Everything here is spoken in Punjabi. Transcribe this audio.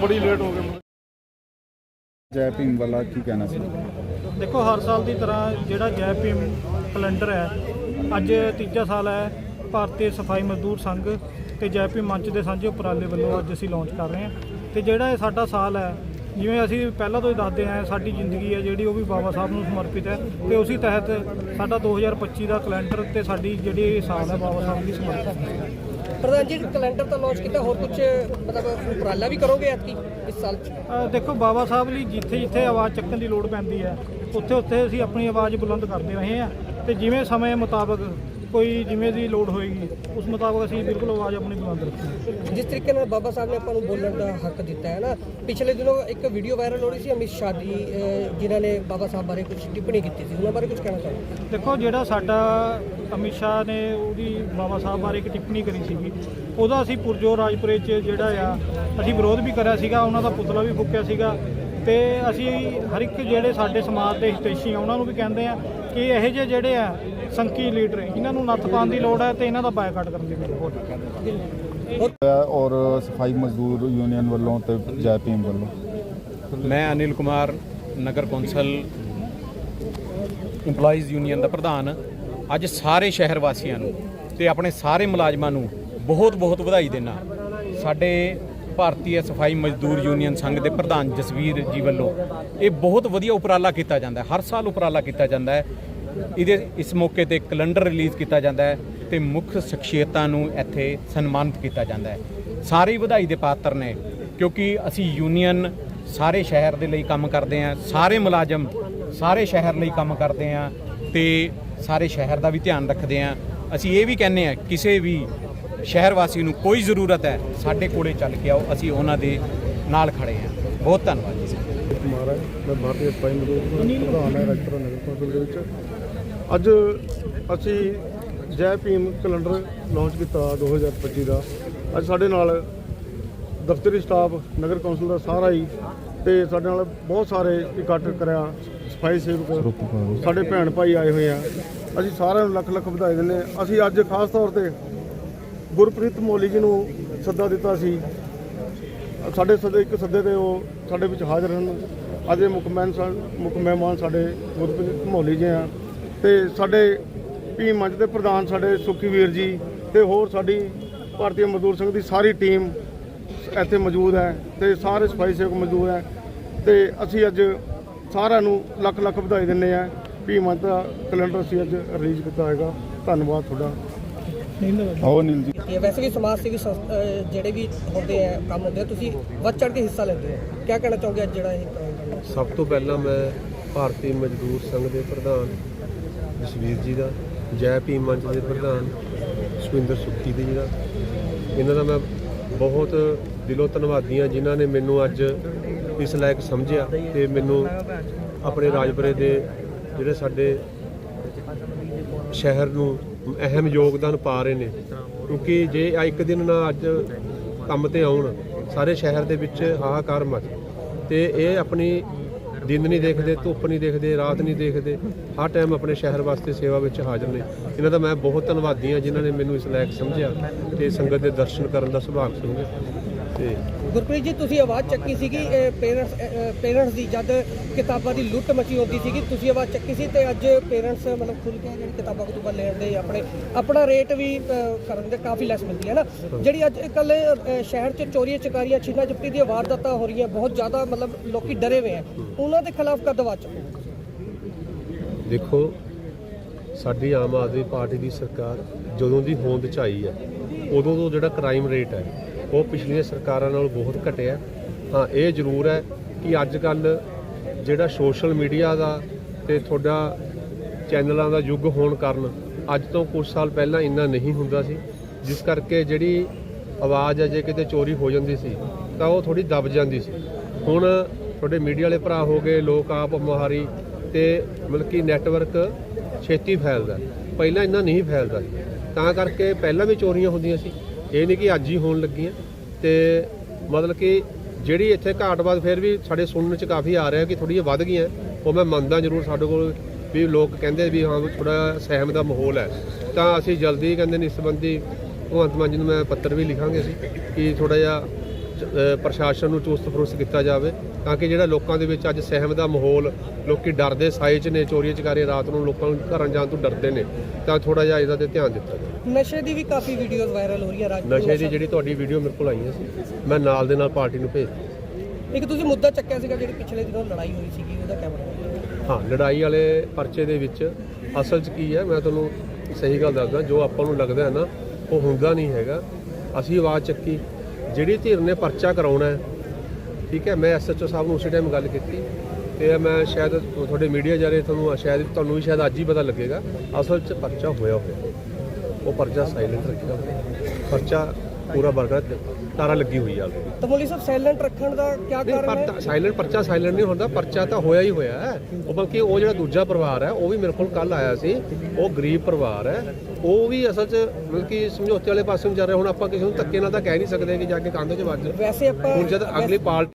ਬੜੀ ਲੇਟ ਹੋ ਗਏ ਜੈ ਭੀਮ ਵਾਲਾ ਕੀ ਕਹਿਣਾ ਸੀ? ਦੇਖੋ ਹਰ ਸਾਲ ਦੀ ਤਰ੍ਹਾਂ ਜਿਹੜਾ ਜੈ ਭੀਮ ਕੈਲੰਡਰ ਹੈ ਅੱਜ ਤੀਜਾ ਸਾਲ ਹੈ ਭਾਰਤੀ ਸਫ਼ਾਈ ਮਜ਼ਦੂਰ ਸੰਘ ਤੇ ਜੈ ਭੀਮ ਮੰਚ ਦੇ ਸਾਂਝੇ ਉਪਰਾਲੇ ਵੱਲੋਂ ਅੱਜ ਅਸੀਂ ਲਾਂਚ ਕਰ ਰਹੇ ਹਾਂ। ਤੇ ਜਿਹੜਾ ਇਹ ਸਾਡਾ ਸਾਲ ਹੈ ਜਿਵੇਂ ਅਸੀਂ ਪਹਿਲਾਂ ਤੋਂ ਹੀ ਦੱਸਦੇ ਆਏ ਸਾਡੀ ਜ਼ਿੰਦਗੀ ਹੈ ਜਿਹੜੀ ਉਹ ਵੀ ਬਾਬਾ ਸਾਹਿਬ ਨੂੰ ਸਮਰਪਿਤ ਹੈ। ਤੇ ਉਸੇ ਤਹਿਤ ਸਾਡਾ 2025 ਦਾ ਕੈਲੰਡਰ ਤੇ ਸਾਡੀ ਜਿਹੜੀ ਇਹ ਸਾਲ ਹੈ ਬਾਬਾ ਸਾਹਿਬ ਦੀ ਸਮਰਪਿਤ ਹੈ। ਪ੍ਰਧਾਨ ਜੀ ਕੈਲੰਡਰ ਤਾਂ ਲਾਂਚ ਕੀਤਾ, ਹੋਰ ਕੁਝ ਮਤਲਬ, ਉਪਰਾਲਾ ਵੀ ਕਰੋਗੇ ਐਤਕੀ ਇਸ ਸਾਲ ਚ? ਦੇਖੋ, ਬਾਬਾ ਸਾਹਿਬ ਲਈ ਜਿੱਥੇ ਜਿੱਥੇ ਆਵਾਜ਼ ਚੱਕਣ ਦੀ ਲੋੜ ਪੈਂਦੀ ਹੈ ਉੱਥੇ ਉੱਥੇ ਅਸੀਂ ਆਪਣੀ ਆਵਾਜ਼ ਬੁਲੰਦ ਕਰਦੇ ਰਹੇ ਹਾਂ ਤੇ ਜਿਵੇਂ ਸਮੇਂ ਮੁਤਾਬਕ ਕੋਈ ਜਿਵੇਂ ਦੀ ਲੋੜ ਹੋਏਗੀ ਉਸ ਮੁਤਾਬਕ ਅਸੀਂ ਬਿਲਕੁਲ ਆਵਾਜ਼ ਆਪਣੀ ਬੁਲੰਦ ਰੱਖਾਂਗੇ ਜਿਸ ਤਰੀਕੇ ਨਾਲ ਬਾਬਾ ਸਾਹਿਬ ਨੇ ਆਪਾਂ ਨੂੰ ਬੋਲਣ ਦਾ ਹੱਕ ਦਿੱਤਾ ਹੈ ਨਾ ਪਿਛਲੇ ਦਿਨੋਂ ਇੱਕ ਵੀਡੀਓ ਵਾਇਰਲ ਹੋ ਰਹੀ ਸੀ ਅਮਿਤ ਸ਼ਾਹ ਦੀ ਅਹ, ਜਿਨ੍ਹਾਂ ਨੇ ਬਾਬਾ ਸਾਹਿਬ ਬਾਰੇ ਕੁਝ ਟਿੱਪਣੀ ਕੀਤੀ ਸੀ ਉਹਨਾਂ ਬਾਰੇ ਕੁਝ ਕਹਿਣਾ ਚਾਹੁੰਦੇ ਦੇਖੋ ਜਿਹੜਾ ਸਾਡਾ ਅਮਿਤ ਸ਼ਾਹ ਨੇ ਉਹਦੀ ਬਾਬਾ ਸਾਹਿਬ ਬਾਰੇ ਇੱਕ ਟਿੱਪਣੀ ਕਰੀ ਸੀਗੀ ਉਹਦਾ ਅਸੀਂ ਪੁਰਜੋ ਰਾਜਪੁਰੇ 'ਚ ਜਿਹੜਾ ਆ ਅਸੀਂ ਵਿਰੋਧ ਵੀ ਕਰਿਆ ਸੀਗਾ ਉਹਨਾਂ ਦਾ ਪੁਤਲਾ ਵੀ ਫੁੱਕਿਆ ਸੀਗਾ ਤੇ ਅਸੀਂ ਹਰ ਇੱਕ ਜਿਹੜੇ ਸਾਡੇ ਸਮਾਜ ਦੇ ਹਿਤੈਸ਼ੀ ਆ ਉਹਨਾਂ ਨੂੰ ਵੀ ਕਹਿੰਦੇ ਆ ਕਿ ਇਹੋ ਜਿਹੇ ਜਿਹੜੇ ਆ ਸੰਕੀ ਲੀਡਰ ਇਹਨਾਂ ਨੂੰ ਨੱਥ ਪਾਉਣ ਦੀ ਲੋੜ ਹੈ ਤੇ ਇਹਨਾਂ ਦਾ ਬਾਈਕਾਟ ਕਰਨ ਦੀ ਲੋੜ ਹੈ। ਔਰ ਸਫ਼ਾਈ ਮਜ਼ਦੂਰ ਯੂਨੀਅਨ ਵੱਲੋਂ ਤੇ ਜੈ ਭੀਮ ਵੱਲੋਂ। ਮੈਂ ਅਨਿਲ ਕੁਮਾਰ ਨਗਰ ਕੌਂਸਲ EMPLOYEES ਯੂਨੀਅਨ ਦਾ ਪ੍ਰਧਾਨ। ਅੱਜ ਸਾਰੇ ਸ਼ਹਿਰ ਵਾਸੀਆਂ ਨੂੰ ਤੇ ਆਪਣੇ ਸਾਰੇ ਮੁਲਾਜ਼ਮਾਂ ਨੂੰ ਬਹੁਤ ਬਹੁਤ ਵਧਾਈ ਦੇਣਾ। ਸਾਡੇ ਭਾਰਤੀ ਸਫ਼ਾਈ ਮਜ਼ਦੂਰ ਯੂਨੀਅਨ ਸੰਘ ਦੇ ਪ੍ਰਧਾਨ ਜਸਵੀਰ ਜੀ ਵੱਲੋਂ ਇਹ ਬਹੁਤ ਵਧੀਆ ਉਪਰਾਲਾ ਕੀਤਾ ਜਾਂਦਾ ਹੈ। ਹਰ ਸਾਲ ਉਪਰਾਲਾ ਕੀਤਾ ਜਾਂਦਾ ਹੈ। ਇਹਦੇ ਇਸ ਮੌਕੇ ਤੇ ਕੈਲੰਡਰ ਰਿਲੀਜ਼ ਕੀਤਾ ਜਾਂਦਾ ਹੈ ਤੇ ਮੁੱਖ ਸ਼ਖਸੀਅਤਾਂ ਨੂੰ ਇੱਥੇ ਸਨਮਾਨਿਤ ਕੀਤਾ ਜਾਂਦਾ ਹੈ। ਸਾਰੇ ਵਧਾਈ ਦੇ ਪਾਤਰ ਨੇ, ਕਿਉਂਕਿ ਅਸੀਂ ਯੂਨੀਅਨ ਸਾਰੇ ਸ਼ਹਿਰ ਦੇ ਲਈ ਕੰਮ ਕਰਦੇ ਹਾਂ, ਸਾਰੇ ਮੁਲਾਜ਼ਮ ਸਾਰੇ ਸ਼ਹਿਰ ਲਈ ਕੰਮ ਕਰਦੇ ਹਾਂ ਤੇ ਸਾਰੇ ਸ਼ਹਿਰ ਦਾ ਵੀ ਧਿਆਨ ਰੱਖਦੇ ਹਾਂ। ਅਸੀਂ ਇਹ ਵੀ ਕਹਿੰਦੇ ਹਾਂ, ਕਿਸੇ ਵੀ ਸ਼ਹਿਰ ਵਾਸੀ ਨੂੰ ਕੋਈ ਜ਼ਰੂਰਤ ਹੈ, ਸਾਡੇ ਕੋਲੇ ਚੱਲ ਕੇ ਆਓ, ਅਸੀਂ ਉਹਨਾਂ ਦੇ ਨਾਲ ਖੜੇ ਹਾਂ। ਬਹੁਤ ਧੰਨਵਾਦ ਜੀ। ਸਰ ਮੈਂ ਭਾਰਤੀ ਸਪਾਈ ਮਜ਼ਦੂਰ ਪ੍ਰਧਾਨ ਹੈ, ਰਾਜਪੁਰਾ ਨਗਰ ਕੌਂਸਲ ਦੇ ਵਿੱਚ। ਅੱਜ ਅਸੀਂ ਜੈ ਭੀਮ ਕੈਲੰਡਰ ਲਾਂਚ ਕੀਤਾ 2025 ਦਾ। ਅੱਜ ਸਾਡੇ ਨਾਲ ਦਫ਼ਤਰੀ ਸਟਾਫ ਨਗਰ ਕੌਂਸਲ ਦਾ ਸਾਰਾ ਹੀ ਤੇ ਸਾਡੇ ਨਾਲ ਬਹੁਤ ਸਾਰੇ ਇਕੱਠ ਕਰਿਆ ਸਫ਼ਾਈ ਸੇਵਕ, ਸਾਡੇ ਭੈਣ ਭਾਈ ਆਏ ਹੋਏ ਆ। ਅਸੀਂ ਸਾਰਿਆਂ ਨੂੰ ਲੱਖ ਲੱਖ ਵਧਾਈ ਦਿੰਦੇ ਹਾਂ। ਅਸੀਂ ਅੱਜ ਖਾਸ ਤੌਰ ਤੇ ਗੁਰਪ੍ਰੀਤ ਮੋਲੀ ਜੀ ਨੂੰ ਸੱਦਾ ਦਿੱਤਾ ਸੀ। ਸਾਡੇ ਸੱਦੇ, ਇੱਕ ਸੱਦੇ ਤੇ ਉਹ ਸਾਡੇ ਵਿੱਚ ਹਾਜ਼ਰ ਹਨ। ਅੱਜ ਮੁੱਖ ਮਹਿਮਾਨ ਸਾ- ਮੁੱਖ ਮਹਿਮਾਨ ਸਾਡੇ ਗੁਰਪ੍ਰੀਤ ਮੋਲੀ ਜੀ ਆ। ਤੇ ਸਾਡੇ ਪੀ ਮੰਚ ਦੇ ਪ੍ਰਧਾਨ ਸਾਡੇ ਸੁਖੀ ਵੀਰ ਜੀ ਤੇ ਹੋਰ ਸਾਡੀ ਭਾਰਤੀ ਮਜ਼ਦੂਰ ਸੰਘ ਦੀ ਸਾਰੀ ਟੀਮ ਇੱਥੇ ਮੌਜੂਦ ਹੈ ਤੇ ਸਾਰੇ ਸਫ਼ਾਈ ਸੇਵਕ ਮੌਜੂਦ ਹੈ ਤੇ ਅਸੀਂ ਅੱਜ ਸਾਰਿਆਂ ਨੂੰ ਲੱਖ ਲੱਖ ਵਧਾਈ ਦਿੰਦੇ ਆ ਪੀ ਮੰਚ ਦਾ ਕੈਲੰਡਰ ਅਸੀਂ ਅੱਜ ਰਿਲੀਜ਼ ਕੀਤਾ ਹੈਗਾ ਧੰਨਵਾਦ ਤੁਹਾਡਾ। ਆਓ ਨੀਲ ਜੀ। ਇਹ ਵੈਸੇ ਵੀ ਸਮਾਜ ਸੇਵੀ ਜਿਹੜੇ ਵੀ ਹੁੰਦੇ ਆ ਕੰਮ ਹੁੰਦੇ ਆ ਤੁਸੀਂ ਵੱਧ ਚੜ ਕੇ ਹਿੱਸਾ ਲੈਂਦੇ ਹੋ। ਕੀ ਕਹਿਣਾ ਚਾਹੋਗੇ ਅੱਜ ਜਿਹੜਾ ਇਹ ਪ੍ਰੋਗਰਾਮ ਹੈ? ਸਭ ਤੋਂ ਪਹਿਲਾਂ ਮੈਂ ਭਾਰਤੀ ਮਜ਼ਦੂਰ ਸੰਘ ਦੇ ਪ੍ਰਧਾਨ ਜਸਵੀਰ ਜੀ ਦਾ, ਜੈ ਭੀਮ ਮੰਚ ਦੇ ਪ੍ਰਧਾਨ ਸੁਖਿੰਦਰ ਸੁੱਖੀ ਜੀ ਦਾ। ਇਹਨਾਂ ਦਾ ਮੈਂ ਬਹੁਤ ਦਿਲੋਂ ਧੰਨਵਾਦੀ ਹਾਂ, ਜਿਨ੍ਹਾਂ ਨੇ ਮੈਨੂੰ ਅੱਜ ਇਸ ਲਾਇਕ ਸਮਝਿਆ ਤੇ ਮੈਨੂੰ ਆਪਣੇ ਰਾਜਪੁਰੇ ਦੇ ਜਿਹੜੇ ਸਾਡੇ ਸ਼ਹਿਰ ਨੂੰ ਅਹਿਮ ਯੋਗਦਾਨ ਪਾ ਰਹੇ ਨੇ। ਕਿਉਂਕਿ ਜੇ ਇੱਕ ਦਿਨ ਨਾ ਅੱਜ ਕੰਮ ਤੇ ਆਉਣ, ਸਾਰੇ ਸ਼ਹਿਰ ਦੇ ਵਿੱਚ ਹਾਹਾਕਾਰ ਮਚ। ਤੇ ਇਹ ਆਪਣੀ ਦਿਨ ਨਹੀਂ ਦੇਖਦੇ, ਧੁੱਪ ਨਹੀਂ ਦੇਖਦੇ, ਰਾਤ ਨਹੀਂ ਦੇਖਦੇ, ਹਰ ਟਾਈਮ ਆਪਣੇ ਸ਼ਹਿਰ ਵਾਸਤੇ ਸੇਵਾ ਵਿੱਚ ਹਾਜ਼ਰ ਨੇ। ਇਹਨਾਂ ਦਾ ਮੈਂ ਬਹੁਤ ਧੰਨਵਾਦੀ ਹਾਂ ਜਿਨ੍ਹਾਂ ਨੇ ਮੈਨੂੰ ਇਸ ਲਾਇਕ ਸਮਝਿਆ ਤੇ ਸੰਗਤ ਦੇ ਦਰਸ਼ਨ ਕਰਨ ਦਾ ਸੁਭਾਗ ਸਮਝਿਆ। ਤੇ ਗੁਰਪ੍ਰੀਤ ਜੀ ਤੁਸੀਂ ਆਵਾਜ਼ ਚੱਕੀ ਸੀਗੀ ਪੇਰੈਂਟਸ ਪੇਰੈਂਟਸ ਦੀ ਜਦ ਕਿਤਾਬਾਂ ਦੀ ਲੁੱਟ ਮਚੀ ਹੁੰਦੀ ਸੀਗੀ ਤੁਸੀਂ ਆਵਾਜ਼ ਚੱਕੀ ਸੀ ਤੇ ਅੱਜ ਪੇਰੈਂਟਸ ਮਤਲਬ ਖੁੱਲ ਕੇ ਜਿਹੜੀ ਕਿਤਾਬਾਂ ਕੁਤੂਬਾਂ ਲੈਣ ਦੇ ਆਪਣੇ ਆਪਣਾ ਰੇਟ ਵੀ ਕਰਨ ਦੇ ਕਾਫੀ ਲੈਸ ਮਿਲਦੀ ਹੈ ਨਾ। ਜਿਹੜੀ ਅੱਜ ਕੱਲ ਸ਼ਹਿਰ 'ਚ ਚੋਰੀਆਂ ਚਕਾਰੀਆਂ ਛੀਨਾ ਜਪਟੀ ਦੀਆਂ ਵਾਰਦਾਤਾਂ ਹੋ ਰਹੀਆਂ ਬਹੁਤ ਜ਼ਿਆਦਾ ਮਤਲਬ ਲੋਕੀ ਡਰੇ ਹੋਏ ਆ। ਉਹਨਾਂ ਦੇ ਖਿਲਾਫ ਕਦ ਆਵਾਜ਼ ਚੱਕੋ ਦੇਖੋ ਸਾਡੀ ਆਮ ਆਦਮੀ ਪਾਰਟੀ ਦੀ ਸਰਕਾਰ ਜਦੋਂ ਦੀ ਹੋਂਦ ਚ ਆਈ ਹੈ ਉਦੋਂ ਤੋਂ ਜਿਹੜਾ ਕ੍ਰਾਈਮ ਰੇਟ ਹੈ ਉਹ ਪਿਛਲੀਆਂ ਸਰਕਾਰਾਂ ਨਾਲੋਂ ਬਹੁਤ ਘਟਿਆ ਹਾਂ। ਇਹ ਜ਼ਰੂਰ ਹੈ ਕਿ ਅੱਜ ਕੱਲ ਜਿਹੜਾ ਸੋਸ਼ਲ ਮੀਡੀਆ ਦਾ ਤੇ ਤੁਹਾਡਾ ਚੈਨਲਾਂ ਦਾ ਯੁੱਗ ਹੋਣ ਕਾਰਨ ਅੱਜ ਤੋਂ ਕੁਝ ਸਾਲ ਪਹਿਲਾਂ ਇੰਨਾ ਨਹੀਂ ਹੁੰਦਾ ਸੀ। ਜਿਸ ਕਰਕੇ ਜਿਹੜੀ ਆਵਾਜ਼ ਹੈ, ਜੇ ਕਿਤੇ ਚੋਰੀ ਹੋ ਜਾਂਦੀ ਸੀ, ਤਾਂ ਉਹ ਥੋੜੀ ਦਬ ਜਾਂਦੀ ਸੀ। ਹੁਣ ਤੁਹਾਡੇ ਮੀਡੀਆ ਵਾਲੇ ਭਰਾ ਹੋ ਗਏ, ਲੋਕ ਆਪ ਮੁਹਾਰੀ ਤੇ ਮਤਲਬ ਕਿ ਨੈਟਵਰਕ ਛੇਤੀ ਫੈਲਦਾ। ਪਹਿਲਾਂ ਇੰਨਾ ਨਹੀਂ ਫੈਲਦਾ ਸੀ। ਤਾਂ ਕਰਕੇ ਪਹਿਲਾਂ ਵੀ ਚੋਰੀਆਂ ਹੁੰਦੀਆਂ ਸੀ। ਇਹ ਨਹੀਂ ਕਿ ਅੱਜ ਹੀ ਹੋਣ ਲੱਗੀਆਂ। ਤੇ ਮਤਲਬ ਕਿ ਜਿਹੜੀ ਇੱਥੇ ਘਾਟਵਾਦ ਫਿਰ ਵੀ ਸਾਡੇ ਸੁਣਨ ਚ ਕਾਫੀ ਆ ਰਿਹਾ ਕਿ ਥੋੜ੍ਹੀਆਂ ਵੱਧ ਗਈਆਂ। ਉਹ ਮੈਂ ਮੰਨਦਾ ਜ਼ਰੂਰ ਸਾਡੇ ਕੋਲ ਵੀ ਲੋਕ ਕਹਿੰਦੇ ਵੀ ਹਾਂ ਥੋੜਾ ਸਹਿਮ ਦਾ ਮਾਹੌਲ ਹੈ। ਤਾਂ ਅਸੀਂ ਜਲਦੀ ਕਹਿੰਦੇ ਨੇ ਇਸ ਸੰਬੰਧੀ ਭਗਵੰਤ ਮਾਨ ਜੀ ਨੂੰ ਮੈਂ ਪੱਤਰ ਵੀ ਲਿਖਾਂਗੇ ਅਸੀਂ ਕਿ ਥੋੜਾ ਜਿਹਾ ਪ੍ਰਸ਼ਾਸਨ ਨੂੰ ਚੁਸਤ ਫਰੁਸਤ ਕੀਤਾ ਜਾਵੇ ਤਾਂ ਕਿ ਜਿਹੜਾ ਲੋਕਾਂ ਦੇ ਵਿੱਚ ਅੱਜ ਸਹਿਮ ਦਾ ਮਾਹੌਲ ਲੋਕੀ ਡਰਦੇ ਸਾਏ 'ਚ ਨੇ ਚੋਰੀਆਂ ਚਕਾਰੀਆਂ ਰਾਤ ਨੂੰ ਲੋਕਾਂ ਨੂੰ ਘਰਾਂ ਜਾਣ ਤੋਂ ਡਰਦੇ ਨੇ ਤਾਂ ਥੋੜਾ ਜਿਹਾ ਇਹਦਾ ਤੇ ਧਿਆਨ ਦਿੱਤਾ ਜਾਵੇ। ਨਸ਼ੇ ਦੀ ਵੀ ਕਾਫੀ ਵੀਡੀਓਜ਼ ਵਾਇਰਲ ਹੋ ਰਹੀਆਂ ਰਾਜ ਨਸ਼ੇ ਦੀ ਜਿਹੜੀ ਤੁਹਾਡੀ ਵੀਡੀਓ ਮੇਰੇ ਕੋਲ ਆਈ ਸੀ ਮੈਂ ਨਾਲ ਦੇ ਨਾਲ ਪਾਰਟੀ ਨੂੰ ਭੇਜ। ਇੱਕ ਤੁਸੀਂ ਮੁੱਦਾ ਚੱਕਿਆ ਸੀਗਾ ਜਿਹੜੀ ਪਿਛਲੇ ਦਿਨੋਂ ਲੜਾਈ ਹੋਈ ਸੀਗੀ ਉਹਦਾ ਕਿਆ ਬਣਿਆ ਹਾਂ ਲੜਾਈ ਵਾਲੇ ਪਰਚੇ ਦੇ ਵਿੱਚ ਅਸਲ 'ਚ ਕੀ ਹੈ ਮੈਂ ਤੁਹਾਨੂੰ ਸਹੀ ਗੱਲ ਦੱਸਦਾ ਜੋ ਆਪਾਂ ਨੂੰ ਲੱਗਦਾ ਹੈ ਨਾ ਉਹ ਹੁੰਦਾ ਨਹੀਂ ਹੈਗਾ। ਅਸੀਂ ਆਵਾਜ਼ ਚੱਕੀ ਜਿਹੜੀ ਧਿਰ ਨੇ ਪਰਚਾ ਕਰਾਉਣਾ ਹੈ, ਠੀਕ ਹੈ, ਮੈਂ ਐਸਐਚਓ ਸਾਹਿਬ ਨੂੰ ਉਸੇ ਟਾਈਮ ਗੱਲ ਕੀਤੀ ਤੇ ਮੈਂ ਸ਼ਾਇਦ ਤੁਹਾਡੇ ਮੀਡੀਆ ਜਾਰੇ ਤੁਹਾਨੂੰ, ਸ਼ਾਇਦ ਤੁਹਾਨੂੰ ਵੀ ਸ਼ਾਇਦ ਅੱਜ ਹੀ ਪਤਾ ਲੱਗੇਗਾ, ਅਸਲ 'ਚ ਪਰਚਾ ਹੋਇਆ ਹੋਇਆ ਉਹ ਪਰਚਾ ਸਾਇਲੈਂਟ ਰੱਖਿਆ ਹੋਇਆ ਪਰਚਾ ਪੂਰਾ ਬਰਗਰ ਤਾਰਾ ਲੱਗੀ ਹੋਈ ਆ already। ਤਾਂ ਮੋਲੀ ਸਾਹਿਬ ਸਾਇਲੈਂਟ ਰੱਖਣ ਦਾ ਕੀ ਨਹੀਂ ਕਾਰਨ ਹੈ? ਪਰ ਸਾਇਲੈਂਟ ਪਰਚਾ ਸਾਇਲੈਂਟ ਨਹੀਂ ਹੁੰਦਾ ਪਰਚਾ ਤਾਂ ਹੋਇਆ ਹੀ ਹੋਇਆ ਹੈ। ਉਹ ਬਲਕਿ ਉਹ ਜਿਹੜਾ ਦੂਜਾ ਪਰਿਵਾਰ ਹੈ ਉਹ ਵੀ ਮੇਰੇ ਕੋਲ ਕੱਲ ਆਇਆ ਸੀ। ਉਹ ਗਰੀਬ ਪਰਿਵਾਰ ਹੈ। ਉਹ ਵੀ ਅਸਲ 'ਚ ਮਤਲਬ ਕਿ ਸਮਝੌਤੇ ਵਾਲੇ ਪਾਸੇ ਨੂੰ ਜਾ ਰਿਹਾ। ਹੁਣ ਆਪਾਂ ਕਿਸੇ ਨੂੰ ਧੱਕੇ ਨਾਲ ਤਾਂ ਕਹਿ ਨਹੀਂ ਸਕਦੇ ਕਿ ਜਾ ਕੇ ਕੰਧ 'ਚ ਵੱਜ। ਵੈਸੇ ਆਪਾਂ ਹੁਣ ਜਦ ਅਗਲੀ ਪਾਰਟੀ